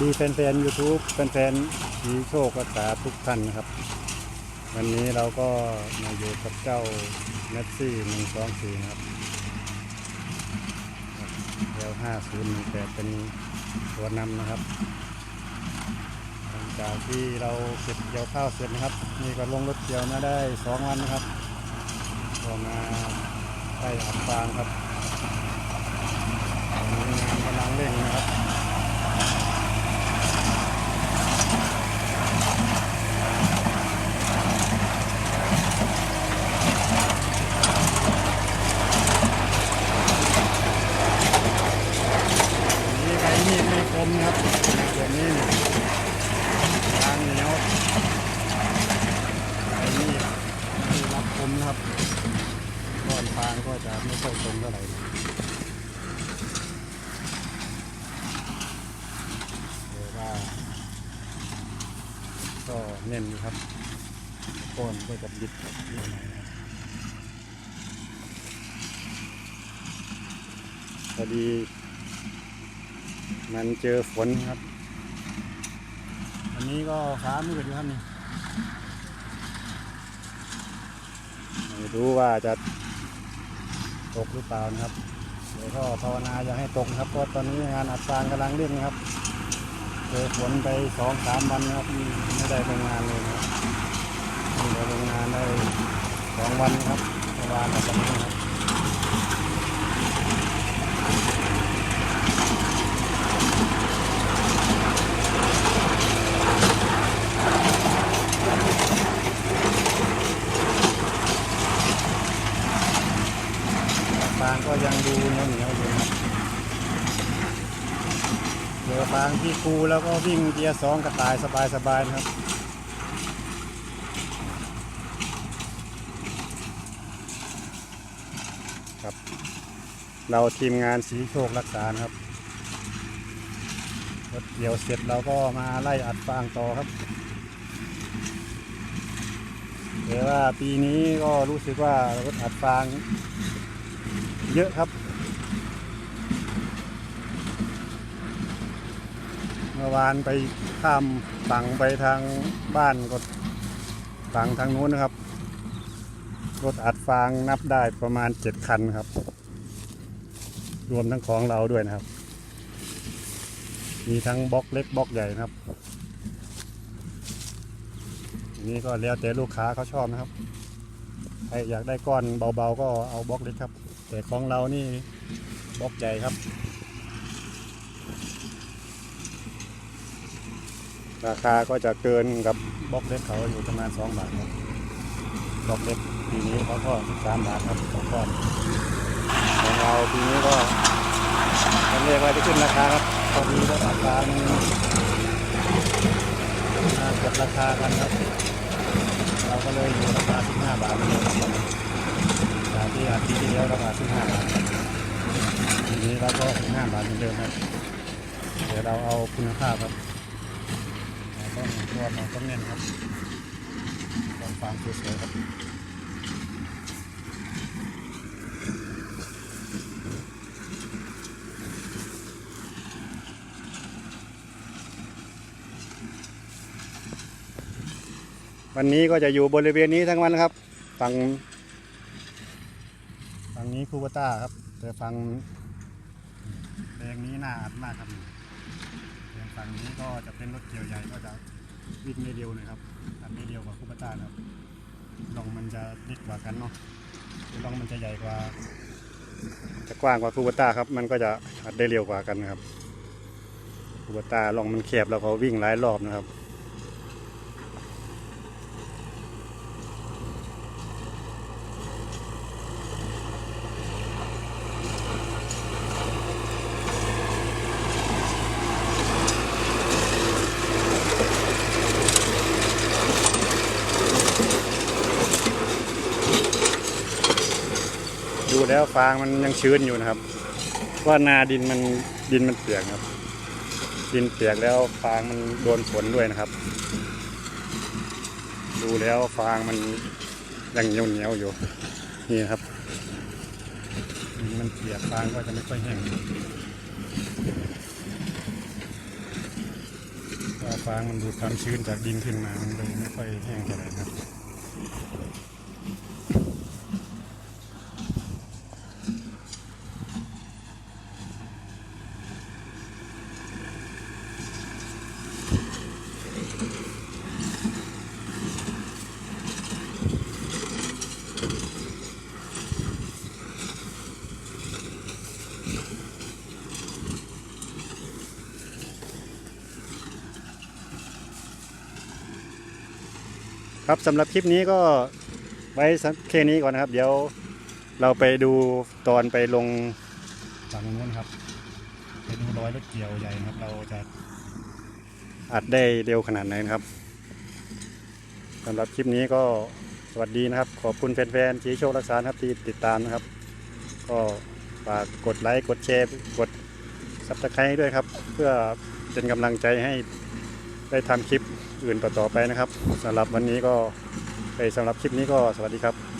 ดีแฟนๆ YouTube แฟนๆสีโชครักษาทุกท่านนะครับ วันนี้เราก็มาอยู่กับเจ้าเนสซี่หนึ่งสองสี่นะครับเดี๋ยวห้าศูนย์หนึ่งแปดเป็นตัวนำนะครับหลังจากที่เราเก็บเกี่ยวข้าวเสร็จนะครับ นี่ก็ลงรถเกี่ยวมาได้สองวันนะครับ ก็มาใส่อัดฟางครับตอนนี้งานกำลังเร่งนะครับ นี่ใบมีดไม่คมนะครับส่วนนี้นี่ยางเหนียวใบมีดที่รับคม นะครับก้อนฟางก็จะไม่ค่อยตรงเท่าไหร่เดี๋ยวว่าก็เน้นอยู่ครับก้อนก็จะบิดนิดหน่อยนะครับพอดี มันเจอฝนครับ อันนี้ก็ฟ้ามืดอยู่ครับนี่ ไม่รู้ว่าจะตกหรือเปล่านะครับเดี๋ยวก็ภาวนาอย่าให้ตกครับเพราะตอนนี้งานอัดฟางกำลังเร่งนครับเจอฝนไปสองสามวันนะครับไม่ได้ไปงานเลยครับนี่เราลงงานได้สองวันนะครับเมื่อวานกับวันนี้ครับ ฟางก็ยังดู เนียวเหนียวอยู่ครับเรือฟางที่คูแล้วก็วิ่งเกียร์สองกระต่ายสบายสบายๆนะครับครับ เราทีมงานสีโชครักษานครับรถเกี่ยวเสร็จเราก็มาไล่อัดฟางต่อครับแต่ว่าปีนี้ก็รู้สึกว่ารถอัดฟางเยอะครับ เมื่อวานไปข้ามฝั่งไปทางบ้านก็ฝั่งทางนู้นนะครับ รถอัดฟางนับได้ประมาณเจ็ดคันครับ รวมทั้งของเราด้วยนะครับ มีทั้งบล็อกเล็กบล็อกใหญ่นะครับนนี้ก็แล้วแต่ลูกค้าเขาชอบนะครับใครอยากได้ก้อนเบาๆ ก็เอาบล็อกเล็กครับ แต่ของเรานี่บล็อกใหญ่ครับ ราคาก็จะเกินกับบล็อกเล็กเขาอยู่ประมาณสองบาทครับบล็อกเล็กปีนี้เขาก็สามบาทครับสองก้อนของเราปีนี้ก็มันเรียกว่าจะขึ้นราคาครับพอดีก็ราคามันมากดราคากันครับ เราก็เลยอยู่ราคา15บาทเหมือนเดิมครับจากที่อาทิตย์ที่แล้วราคาสิบห้าบาททีนี้เราก็สิบห้าบาทเหมือนเดิมครับเดี๋ยวเราเอาคุณภาพครับ ต้องรวมต้องเน้นครับของฟาร์มสวยๆครับวันนี้ก็จะอยู่บริเวณนี้ทั้งวันครับ ฝั่งฝั่งนี้คูเบต้าครับ แต่ฝั่งแดงนี้น่าอัดมากครับ ฝั่งนี้ก็จะเป็นรถเกี่ยวใหญ่ก็จะวิ่งได้เร็วหน่อยครับอัดได้เร็วกว่าคูปต้านะครับลองมันจะเล็กกว่ากันเนาะลองมันจะใหญ่กว่า จะกว้างกว่าคูปต้าครับ มันก็จะอัดได้เร็วกว่ากันนะครับคูปต้าลองมันแคบแล้วเขาวิ่งหลายรอบนะครับ ดู แล้วฟางมันยังชื้นอยู่นะครับ ว่านาดินมันดินมันเปียกครับ ดินเปียกแล้วฟางมันโดนฝนด้วยนะครับ ดูแล้วฟางมันยังเหนียวเหนียวอยู่นี่ครับมันเปียกฟางก็จะไม่ค่อยแห้งฟาฟางมันดูดความชื้นจากดินขึ้นมามันเลยไม่ค่อยแห้งเท่าไหร่ครับ ครับสำหรับคลิปนี้ก็ไว้สักแค่นี้ก่อนนะครับ เดี๋ยวเราไปดูตอนไปลงฝั่งนู้นครับ ไปดูรอยรถเกี่ยวใหญ่นะครับ เราจะอัดได้เร็วขนาดไหนนะครับสำหรับคลิปนี้ก็สวัสดีนะครับ ขอบคุณแฟนๆชีโชครักษานะครับที่ติดตามนะครับ ก็ฝากกดไลค์กดแชร์กดซับสไครต์ด้วยครับ เพื่อเป็นกำลังใจให้ ได้ทำคลิปอื่นต่อๆไปนะครับสำหรับวันนี้ก็ไปสำหรับคลิปนี้ก็สวัสดีครับ